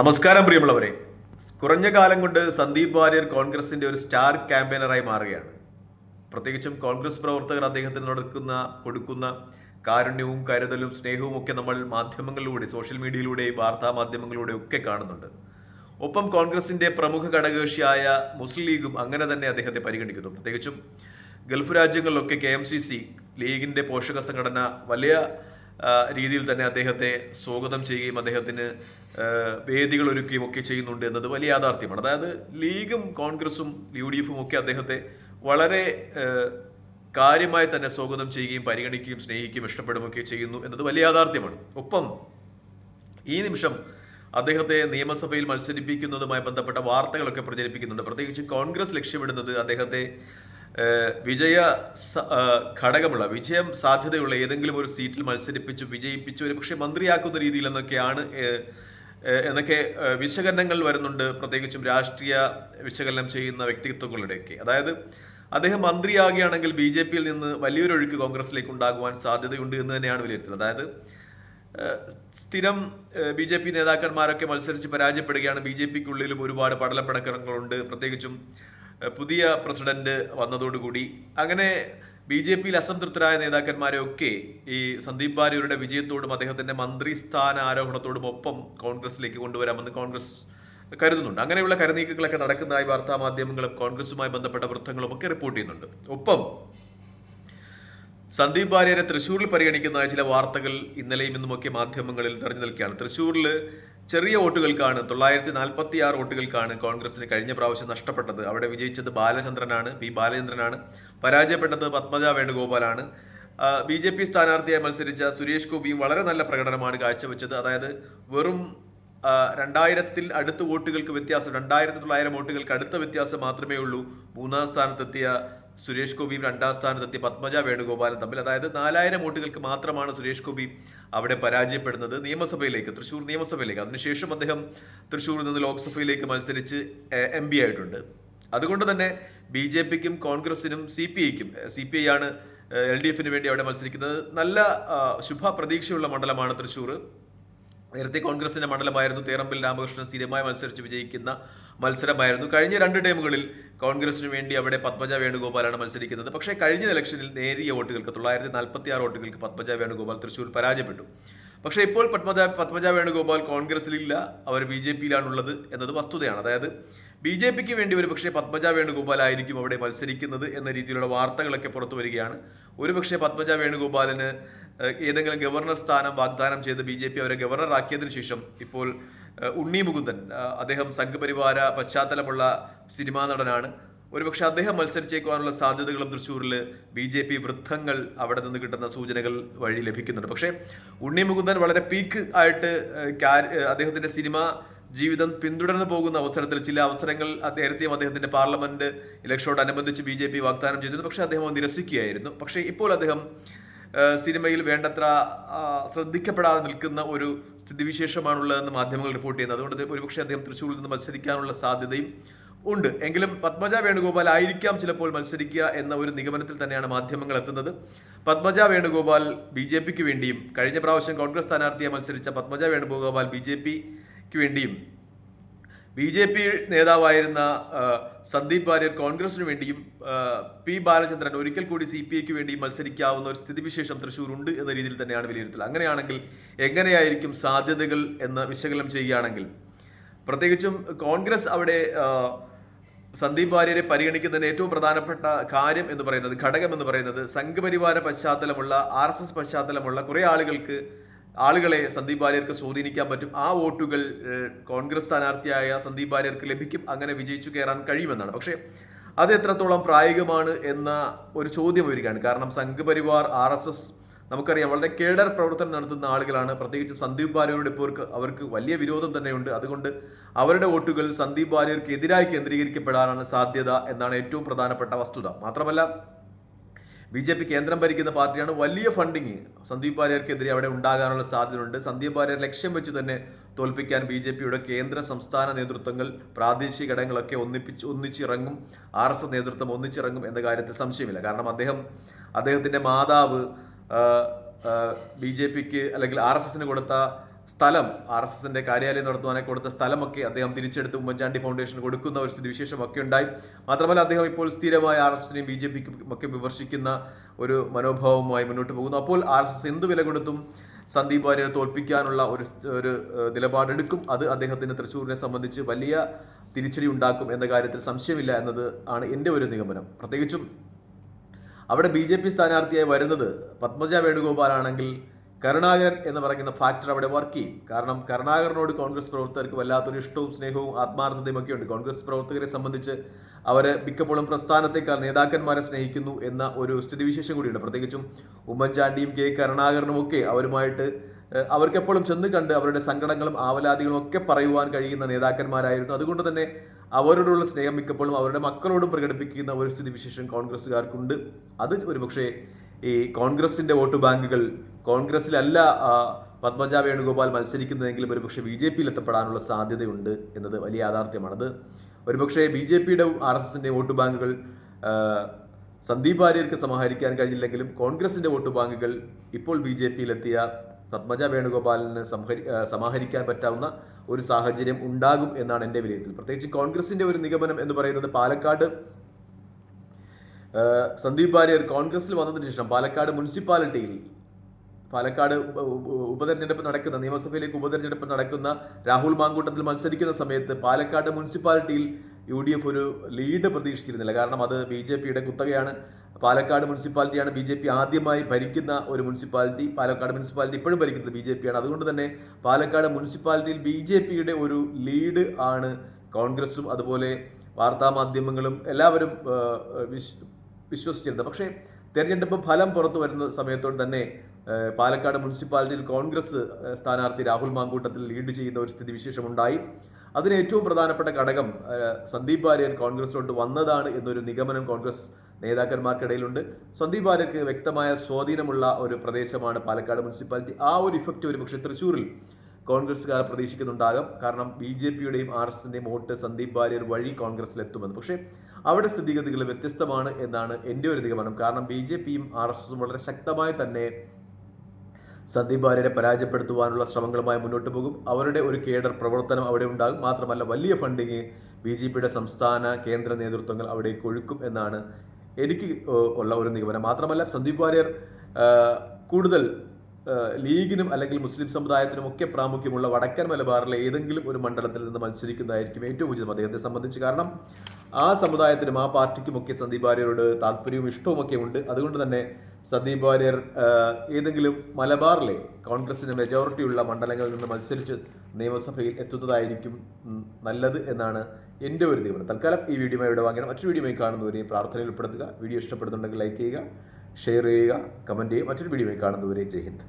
നമസ്കാരം പ്രിയമുള്ളവരെ. കുറഞ്ഞ കാലം കൊണ്ട് സന്ദീപ് വാര്യർ കോൺഗ്രസിന്റെ ഒരു സ്റ്റാർ ക്യാമ്പയിനറായി മാറുകയാണ്. പ്രത്യേകിച്ചും കോൺഗ്രസ് പ്രവർത്തകർ അദ്ദേഹത്തിന് നടക്കുന്ന കൊടുക്കുന്ന കാരുണ്യവും കരുതലും സ്നേഹവും ഒക്കെ നമ്മൾ മാധ്യമങ്ങളിലൂടെ സോഷ്യൽ മീഡിയയിലൂടെയും വാർത്താ മാധ്യമങ്ങളിലൂടെ ഒക്കെ കാണുന്നുണ്ട്. ഒപ്പം കോൺഗ്രസിന്റെ പ്രമുഖ ഘടകകക്ഷിയായ മുസ്ലിം ലീഗും അങ്ങനെ തന്നെ അദ്ദേഹത്തെ പരിഗണിക്കുന്നു. പ്രത്യേകിച്ചും ഗൾഫ് രാജ്യങ്ങളിലൊക്കെ കെ എം സി സി ലീഗിന്റെ പോഷക സംഘടന വലിയ രീതിയിൽ തന്നെ അദ്ദേഹത്തെ സ്വാഗതം ചെയ്യുകയും അദ്ദേഹത്തിന് വേദികൾ ഒരുക്കുകയും ഒക്കെ ചെയ്യുന്നുണ്ട് എന്നത് വലിയ യാഥാർത്ഥ്യമാണ്. അതായത് ലീഗും കോൺഗ്രസും യു ഡി എഫും ഒക്കെ അദ്ദേഹത്തെ വളരെ കാര്യമായി തന്നെ സ്വാഗതം ചെയ്യുകയും പരിഗണിക്കുകയും സ്നേഹിക്കുകയും ഇഷ്ടപ്പെടുകയൊക്കെ ചെയ്യുന്നു എന്നത് വലിയ യാഥാർത്ഥ്യമാണ്. ഒപ്പം ഈ നിമിഷം അദ്ദേഹത്തെ നിയമസഭയിൽ മത്സരിപ്പിക്കുന്നതുമായി ബന്ധപ്പെട്ട വാർത്തകളൊക്കെ പ്രചരിപ്പിക്കുന്നുണ്ട്. പ്രത്യേകിച്ച് കോൺഗ്രസ് ലക്ഷ്യമിടുന്നത് അദ്ദേഹത്തെ വിജയ ഘടകമുള്ള വിജയം സാധ്യതയുള്ള ഏതെങ്കിലും ഒരു സീറ്റിൽ മത്സരിപ്പിച്ച് വിജയിപ്പിച്ച് ഒരു പക്ഷേ മന്ത്രിയാക്കുന്ന ഏഹ്, എന്നൊക്കെ വിശകലനങ്ങൾ വരുന്നുണ്ട് പ്രത്യേകിച്ചും രാഷ്ട്രീയ വിശകലനം ചെയ്യുന്ന വ്യക്തിത്വങ്ങളുടെയൊക്കെ. അതായത് അദ്ദേഹം മന്ത്രിയാകുകയാണെങ്കിൽ ബി ജെ പിയിൽ നിന്ന് വലിയൊരു ഒഴുക്ക് കോൺഗ്രസിലേക്ക് ഉണ്ടാകുവാൻ സാധ്യതയുണ്ട് എന്ന് തന്നെയാണ് വിലയിരുത്തുന്നത്. അതായത് സ്ഥിരം ബി ജെ പി നേതാക്കന്മാരൊക്കെ മത്സരിച്ച് പരാജയപ്പെടുകയാണ്. ബി ജെ പിക്കുള്ളിലും ഒരുപാട് പടലപ്പടക്കങ്ങളുണ്ട്. പ്രത്യേകിച്ചും പുതിയ പ്രസിഡന്റ് വന്നതോടുകൂടി. അങ്ങനെ ബി ജെ പിയിൽ അസംതൃപ്തരായ നേതാക്കന്മാരെയൊക്കെ ഈ സന്ദീപ് വാര്യരുടെ വിജയത്തോടും അദ്ദേഹത്തിന്റെ മന്ത്രിസ്ഥാന ആരോഹണത്തോടും ഒപ്പം കോൺഗ്രസിലേക്ക് കൊണ്ടുവരാമെന്ന് കോൺഗ്രസ് കരുതുന്നുണ്ട്. അങ്ങനെയുള്ള കരുനീക്കങ്ങളൊക്കെ നടക്കുന്നതായി വാർത്താ മാധ്യമങ്ങളും കോൺഗ്രസുമായി ബന്ധപ്പെട്ട വൃത്തങ്ങളും ഒക്കെ റിപ്പോർട്ട് ചെയ്യുന്നുണ്ട്. ഒപ്പം സന്ദീപ് വാര്യരെ തൃശ്ശൂരിൽ പരിഗണിക്കുന്ന ചില വാർത്തകൾ ഇന്നലെയും ഇന്നുമൊക്കെ മാധ്യമങ്ങളിൽ നിറഞ്ഞു നിൽക്കുകയാണ്. തൃശ്ശൂരിൽ ചെറിയ വോട്ടുകൾക്കാണ് തൊള്ളായിരത്തി നാൽപ്പത്തി ആറ് വോട്ടുകൾക്കാണ് കോൺഗ്രസിന് കഴിഞ്ഞ പ്രാവശ്യം നഷ്ടപ്പെട്ടത്. അവിടെ വിജയിച്ചത് ബാലചന്ദ്രനാണ് പി ബാലചന്ദ്രനാണ്. പരാജയപ്പെട്ടത് പത്മജ വേണുഗോപാലാണ്. ബി ജെ പി സ്ഥാനാർത്ഥിയായി മത്സരിച്ച സുരേഷ് ഗോപിയും വളരെ നല്ല പ്രകടനമാണ് കാഴ്ചവെച്ചത്. അതായത് വെറും രണ്ടായിരത്തിൽ അടുത്ത വോട്ടുകൾക്ക് വ്യത്യാസം രണ്ടായിരത്തി തൊള്ളായിരം വോട്ടുകൾക്ക് അടുത്ത വ്യത്യാസം മാത്രമേ ഉള്ളൂ. മൂന്നാം സ്ഥാനത്തെത്തിയ സുരേഷ് ഗോപിയും രണ്ടാം സ്ഥാനത്തെത്തി പത്മജ വേണുഗോപാലും തമ്മിൽ. അതായത് നാലായിരം വോട്ടുകൾക്ക് മാത്രമാണ് സുരേഷ് ഗോപി അവിടെ പരാജയപ്പെടുന്നത് നിയമസഭയിലേക്ക് തൃശ്ശൂർ നിയമസഭയിലേക്ക്. അതിനുശേഷം അദ്ദേഹം തൃശ്ശൂരിൽ നിന്ന് ലോക്സഭയിലേക്ക് മത്സരിച്ച് എം പി ആയിട്ടുണ്ട്. അതുകൊണ്ട് തന്നെ ബി ജെ പിക്കും കോൺഗ്രസിനും സി പി ഐക്കും സി പി ഐ ആണ് എൽ ഡി എഫിന് വേണ്ടി അവിടെ മത്സരിക്കുന്നത്. നല്ല ശുഭ പ്രതീക്ഷയുള്ള മണ്ഡലമാണ് തൃശ്ശൂർ നേരത്തെ കോൺഗ്രസിന്റെ മണ്ഡലമായിരുന്നു. തേറമ്പിൽ രാമകൃഷ്ണൻ സ്ഥിരമായി മത്സരിച്ച് വിജയിക്കുന്ന മത്സരമായിരുന്നു. കഴിഞ്ഞ രണ്ട് ടൈമുകളിൽ കോൺഗ്രസിന് വേണ്ടി അവിടെ പത്മജ വേണുഗോപാലാണ് മത്സരിക്കുന്നത്. പക്ഷേ കഴിഞ്ഞ ഇലക്ഷനിൽ നേരിയ വോട്ടുകൾക്ക് തൊള്ളായിരത്തി നാൽപ്പത്തി ആറ് വോട്ടുകൾക്ക് പത്മജ വേണുഗോപാൽ തൃശ്ശൂർ പരാജയപ്പെട്ടു. പക്ഷേ ഇപ്പോൾ പത്മജ പത്മജ വേണുഗോപാൽ കോൺഗ്രസിലില്ല. അവർ ബി ജെ പിയിലാണുള്ളത് എന്നത് വസ്തുതയാണ്. അതായത് ബി ജെ പിക്ക് വേണ്ടി ഒരു പക്ഷേ പത്മജ വേണുഗോപാൽ ആയിരിക്കും അവിടെ മത്സരിക്കുന്നത് എന്ന രീതിയിലുള്ള വാർത്തകളൊക്കെ പുറത്തു വരികയാണ്. ഒരുപക്ഷെ പത്മജ വേണുഗോപാലിന് ഏതെങ്കിലും ഗവർണർ സ്ഥാനം വാഗ്ദാനം ചെയ്ത് ബി ജെ പി അവരെ ഗവർണറാക്കിയതിനു ശേഷം ഇപ്പോൾ ഉണ്ണി മുകുന്ദൻ അദ്ദേഹം സംഘപരിവാര പശ്ചാത്തലമുള്ള സിനിമാ നടനാണ്. ഒരുപക്ഷെ അദ്ദേഹം മത്സരിച്ചേക്കുവാനുള്ള സാധ്യതകളും തൃശ്ശൂരിൽ ബി ജെ പി വൃദ്ധങ്ങൾ അവിടെ നിന്ന് കിട്ടുന്ന സൂചനകൾ വഴി ലഭിക്കുന്നുണ്ട്. പക്ഷേ ഉണ്ണി മുകുന്ദൻ വളരെ പീക്ക് ആയിട്ട് അദ്ദേഹത്തിന്റെ സിനിമ ജീവിതം പിന്തുടർന്നു പോകുന്ന അവസരത്തിൽ ചില അവസരങ്ങൾ നേരത്തെയും അദ്ദേഹത്തിന്റെ പാർലമെന്റ് ഇലക്ഷനോടനുബന്ധിച്ച് ബി ജെ പി വാഗ്ദാനം ചെയ്തിരുന്നു. പക്ഷേ അദ്ദേഹം നിരസിക്കുകയായിരുന്നു. പക്ഷേ ഇപ്പോൾ അദ്ദേഹം സിനിമയിൽ വേണ്ടത്ര ശ്രദ്ധിക്കപ്പെടാതെ നിൽക്കുന്ന ഒരു സ്ഥിതിവിശേഷമാണുള്ളതെന്ന് മാധ്യമങ്ങൾ റിപ്പോർട്ട് ചെയ്യുന്നത്. അതുകൊണ്ട് ഒരുപക്ഷെ അദ്ദേഹം തൃശ്ശൂരിൽ നിന്ന് മത്സരിക്കാനുള്ള സാധ്യതയും ഉണ്ട്. എങ്കിലും പത്മജ വേണുഗോപാൽ ആയിരിക്കാം ചിലപ്പോൾ മത്സരിക്കുക എന്ന ഒരു നിഗമനത്തിൽ തന്നെയാണ് മാധ്യമങ്ങൾ എത്തുന്നത്. പത്മജ വേണുഗോപാൽ ബി ജെ പിക്ക് വേണ്ടിയും കഴിഞ്ഞ പ്രാവശ്യം കോൺഗ്രസ് സ്ഥാനാർത്ഥിയെ മത്സരിച്ച പത്മജ വേണുഗോപാൽ ബി ജെ പിക്ക് വേണ്ടിയും ബി ജെ പി നേതാവായിരുന്ന സന്ദീപ് വാര്യർ കോൺഗ്രസിനു വേണ്ടിയും പി ബാലചന്ദ്രൻ ഒരിക്കൽ കൂടി സി പി ഐക്ക് വേണ്ടി മത്സരിക്കാവുന്ന ഒരു സ്ഥിതിവിശേഷം തൃശ്ശൂർ ഉണ്ട് എന്ന രീതിയിൽ തന്നെയാണ് വിലയിരുത്തൽ. അങ്ങനെയാണെങ്കിൽ എങ്ങനെയായിരിക്കും സാധ്യതകൾ എന്ന് വിശകലനം ചെയ്യുകയാണെങ്കിൽ പ്രത്യേകിച്ചും കോൺഗ്രസ് അവിടെ സന്ദീപ് വാര്യരെ പരിഗണിക്കുന്നതിന് ഏറ്റവും പ്രധാനപ്പെട്ട കാര്യം എന്ന് പറയുന്നത് ഘടകം എന്ന് പറയുന്നത് സംഘപരിവാര പശ്ചാത്തലമുള്ള ആർ എസ് എസ് പശ്ചാത്തലമുള്ള കുറേ ആളുകൾക്ക് ആളുകളെ സന്ദീപ് വാര്യർക്ക് സ്വാധീനിക്കാൻ പറ്റും. ആ വോട്ടുകൾ കോൺഗ്രസ് സ്ഥാനാർത്ഥിയായ സന്ദീപ് വാര്യർക്ക് ലഭിക്കും. അങ്ങനെ വിജയിച്ചു കയറാൻ കഴിയുമെന്നാണ്. പക്ഷേ അത് എത്രത്തോളം പ്രായോഗികമാണ് എന്ന ഒരു ചോദ്യം വരികയാണ് കാരണം സംഘപരിവാർ ആർ എസ് എസ് നമുക്കറിയാം വളരെ കേഡർ പ്രവർത്തനം നടത്തുന്ന ആളുകളാണ്. പ്രത്യേകിച്ചും സന്ദീപ് വാര്യരോട് ഇപ്പോൾ അവർക്ക് വലിയ വിരോധം തന്നെയുണ്ട്. അതുകൊണ്ട് അവരുടെ വോട്ടുകൾ സന്ദീപ് ബാലിയർക്ക് എതിരായി കേന്ദ്രീകരിക്കപ്പെടാനാണ് സാധ്യത എന്നാണ് ഏറ്റവും പ്രധാനപ്പെട്ട വസ്തുത. മാത്രമല്ല ബി ജെ പി കേന്ദ്രം ഭരിക്കുന്ന പാർട്ടിയാണ് വലിയ ഫണ്ടിങ്. സന്ദീപ് വാര്യർക്കെതിരെ അവിടെ ഉണ്ടാകാനുള്ള സാധ്യതയുണ്ട്. സന്ദീപ് വാര്യർ ലക്ഷ്യം വെച്ച് തന്നെ തോൽപ്പിക്കാൻ ബി ജെ പിയുടെ കേന്ദ്ര സംസ്ഥാന നേതൃത്വങ്ങൾ പ്രാദേശിക ഘടകങ്ങളൊക്കെ ഒന്നിപ്പിച്ച് ഒന്നിച്ചിറങ്ങും. ആർ എസ് എസ് നേതൃത്വം ഒന്നിച്ചിറങ്ങും എന്ന കാര്യത്തിൽ സംശയമില്ല. കാരണം അദ്ദേഹം അദ്ദേഹത്തിന്റെ മാതാവ് ബി ജെ പിക്ക് അല്ലെങ്കിൽ ആർ എസ് എസിന് കൊടുത്ത സ്ഥലം ആർ എസ് എസിന്റെ കാര്യാലയം നടത്തുവാനായി കൊടുത്ത സ്ഥലമൊക്കെ അദ്ദേഹം തിരിച്ചെടുത്ത് ഉമ്മൻചാണ്ടി ഫൗണ്ടേഷൻ കൊടുക്കുന്ന ഒരു സ്ഥിതിവിശേഷമൊക്കെ ഉണ്ടായി. മാത്രമല്ല അദ്ദേഹം ഇപ്പോൾ സ്ഥിരമായി ആർ എസ് എസിനെയും ബി ജെ പിക്കും ഒക്കെ വിമർശിക്കുന്ന ഒരു മനോഭാവവുമായി മുന്നോട്ട് പോകുന്നു. അപ്പോൾ ആർ എസ് എസ് എന്ത് വില കൊടുത്തും സന്ദീപ് വാര്യരെ തോൽപ്പിക്കാനുള്ള ഒരു ഒരു നിലപാടെടുക്കും. അത് അദ്ദേഹത്തിന് തൃശ്ശൂരിനെ സംബന്ധിച്ച് വലിയ തിരിച്ചടി ഉണ്ടാക്കും എന്ന കാര്യത്തിൽ സംശയമില്ല എന്നത് ആണ് എന്റെ ഒരു നിഗമനം. പ്രത്യേകിച്ചും അവിടെ ബി ജെ പി സ്ഥാനാർത്ഥിയായി വരുന്നത് പത്മജ വേണുഗോപാലാണെങ്കിൽ കരുണാകരൻ എന്ന് പറയുന്ന ഫാക്ടർ അവിടെ വർക്ക് ചെയ്യും. കാരണം കരുണാകരനോട് കോൺഗ്രസ് പ്രവർത്തകർക്ക് വല്ലാത്തൊരു ഇഷ്ടവും സ്നേഹവും ആത്മാർത്ഥതയും ഒക്കെ ഉണ്ട്. കോൺഗ്രസ് പ്രവർത്തകരെ സംബന്ധിച്ച് അവർ മിക്കപ്പോഴും പ്രസ്ഥാനത്തേക്കാൾ നേതാക്കന്മാരെ സ്നേഹിക്കുന്നു എന്ന ഒരു സ്ഥിതിവിശേഷം കൂടിയുണ്ട്. പ്രത്യേകിച്ചും ഉമ്മൻചാണ്ടിയും കെ കരുണാകരനും ഒക്കെ അവരുമായിട്ട് അവർക്കെപ്പോഴും ചെന്ന് കണ്ട് അവരുടെ സങ്കടങ്ങളും ആവലാതികളും ഒക്കെ പറയുവാൻ കഴിയുന്ന നേതാക്കന്മാരായിരുന്നു. അതുകൊണ്ട് തന്നെ അവരോടുള്ള സ്നേഹം മിക്കപ്പോഴും അവരുടെ മക്കളോടും പ്രകടിപ്പിക്കുന്ന ഒരു സ്ഥിതിവിശേഷം കോൺഗ്രസ്സുകാർക്കുണ്ട്. അത് ഒരുപക്ഷെ ഈ കോൺഗ്രസിന്റെ വോട്ട് ബാങ്കുകൾ കോൺഗ്രസിലല്ല ആ, പത്മജ വേണുഗോപാൽ മത്സരിക്കുന്നതെങ്കിലും ഒരുപക്ഷെ ബി ജെ പിയിൽ എത്തപ്പെടാനുള്ള സാധ്യതയുണ്ട് എന്നത് വലിയ യാഥാർത്ഥ്യമാണത് ഒരുപക്ഷെ ബി ജെ പിയുടെ ആർ എസ് എസിന്റെ വോട്ട് ബാങ്കുകൾ സന്ദീപ് വാര്യർക്ക് സമാഹരിക്കാൻ കഴിഞ്ഞില്ലെങ്കിലും കോൺഗ്രസിന്റെ വോട്ട് ബാങ്കുകൾ ഇപ്പോൾ ബി ജെ പിയിലെത്തിയ പത്മജ വേണുഗോപാലിന് സംഹരി സമാഹരിക്കാൻ പറ്റാവുന്ന ഒരു സാഹചര്യം ഉണ്ടാകും എന്നാണ് എന്റെ വിലയിരുത്തൽ. പ്രത്യേകിച്ച് കോൺഗ്രസിന്റെ ഒരു നിഗമനം എന്ന് പറയുന്നത് പാലക്കാട് സന്ദീപ് വാര്യർ കോൺഗ്രസിൽ വന്നതിന് ശേഷം പാലക്കാട് മുനിസിപ്പാലിറ്റിയിൽ പാലക്കാട് ഉപ- ഉപ- ഉപതെരഞ്ഞെടുപ്പ് നടക്കുന്ന നിയമസഭയിലേക്ക് ഉപതെരഞ്ഞെടുപ്പ് നടക്കുന്ന രാഹുൽ മാങ്കൂട്ടത്തിൽ മത്സരിക്കുന്ന സമയത്ത് പാലക്കാട് മുനിസിപ്പാലിറ്റിയിൽ യു ഡി എഫ് ഒരു ലീഡ് പ്രതീക്ഷിച്ചിരുന്നില്ല. കാരണം അത് ബി ജെ പിയുടെ കുത്തകയാണ്. പാലക്കാട് മുനിസിപ്പാലിറ്റിയാണ് ബി ജെ പി ആദ്യമായി ഭരിക്കുന്ന ഒരു മുനിസിപ്പാലിറ്റി. പാലക്കാട് മുനിസിപ്പാലിറ്റി ഇപ്പോഴും ഭരിക്കുന്നത് ബി ജെ പിയാണ് അതുകൊണ്ട് തന്നെ പാലക്കാട് മുനിസിപ്പാലിറ്റിയിൽ ബി ജെ പിയുടെ ഒരു ലീഡ് ആണ് കോൺഗ്രസും. അതുപോലെ വാർത്താമാധ്യമങ്ങളും എല്ലാവരും വിശ്വസിച്ചിരുന്നത്. പക്ഷേ തെരഞ്ഞെടുപ്പ് ഫലം പുറത്തു വരുന്ന സമയത്തോട് തന്നെ പാലക്കാട് മുനിസിപ്പാലിറ്റിയിൽ കോൺഗ്രസ് സ്ഥാനാർത്ഥി രാഹുൽ മാങ്കൂട്ടത്തിൽ ലീഡ് ചെയ്യുന്ന ഒരു സ്ഥിതിവിശേഷം ഉണ്ടായി അതിന് ഏറ്റവും പ്രധാനപ്പെട്ട ഘടകം സന്ദീപ് വാര്യർ കോൺഗ്രസിലോട്ട് വന്നതാണ് എന്നൊരു നിഗമനം കോൺഗ്രസ് നേതാക്കന്മാർക്കിടയിലുണ്ട്. സന്ദീപ് വാര്യർക്ക് വ്യക്തമായ സ്വാധീനമുള്ള ഒരു പ്രദേശമാണ് പാലക്കാട് മുനിസിപ്പാലിറ്റി. ആ ഒരു ഇഫക്റ്റ് ഒരു പക്ഷേ തൃശ്ശൂരിൽ കോൺഗ്രസ്സുകാർ പ്രതീക്ഷിക്കുന്നുണ്ടാകാം. കാരണം ബി ജെ പിയുടെയും ആർ എസ് എസിന്റെയും വോട്ട് സന്ദീപ് വാര്യർ വഴി കോൺഗ്രസിൽ എത്തുമെന്ന് പക്ഷേ അവിടെ സ്ഥിതിഗതികൾ വ്യത്യസ്തമാണ് എന്നാണ് എന്റെ ഒരു നിഗമനം. കാരണം ബി ജെ പിയും ആർ എസ് എസും വളരെ ശക്തമായി തന്നെ സന്ദീപ് വാര്യരെ പരാജയപ്പെടുത്തുവാനുള്ള ശ്രമങ്ങളുമായി മുന്നോട്ട് പോകും. അവരുടെ ഒരു കേഡർ പ്രവർത്തനം അവിടെ ഉണ്ടാകും. മാത്രമല്ല വലിയ ഫണ്ടിങ് ബി ജെ പിയുടെ സംസ്ഥാന കേന്ദ്ര നേതൃത്വങ്ങൾ അവിടെ കൊഴുക്കും എന്നാണ് എനിക്ക് ഉള്ള ഒരു നിഗമനം. മാത്രമല്ല സന്ദീപ് വാര്യർ കൂടുതൽ ലീഗിനും അല്ലെങ്കിൽ മുസ്ലിം സമുദായത്തിനും ഒക്കെ പ്രാമുഖ്യമുള്ള വടക്കൻ മലബാറിലെ ഏതെങ്കിലും ഒരു മണ്ഡലത്തിൽ നിന്ന് മത്സരിക്കുന്നതായിരിക്കും ഏറ്റവും ഉചിതം അദ്ദേഹത്തെ സംബന്ധിച്ച്. കാരണം ആ സമുദായത്തിനും ആ പാർട്ടിക്കുമൊക്കെ സന്ദീപ് വാര്യരോട് താല്പര്യവും ഇഷ്ടവും ഒക്കെ ഉണ്ട്. അതുകൊണ്ട് തന്നെ സന്ദീപ് വാര്യർ ഏതെങ്കിലും മലബാറിലെ കോൺഗ്രസിന് മെജോറിറ്റിയുള്ള മണ്ഡലങ്ങളിൽ നിന്ന് മത്സരിച്ച് നിയമസഭയിൽ എത്തുന്നതായിരിക്കും നല്ലത് എന്നാണ് എന്റെ ഒരു തീരുമാനം തൽക്കാലം ഈ വീഡിയോ ഇവിടെ വാങ്ങണം മറ്റൊരു വീഡിയോ കാണുന്നവരെയും പ്രാർത്ഥനയിൽ ഉൾപ്പെടുത്തുക. വീഡിയോ ഇഷ്ടപ്പെടുന്നുണ്ടെങ്കിൽ ലൈക്ക് ചെയ്യുക. ഷെയർ ചെയ്യുക കമന്റ് ചെയ്യുക. മറ്റൊരു വീഡിയോയിൽ കാണുന്നവരെ ജയ് ഹിന്ദ്.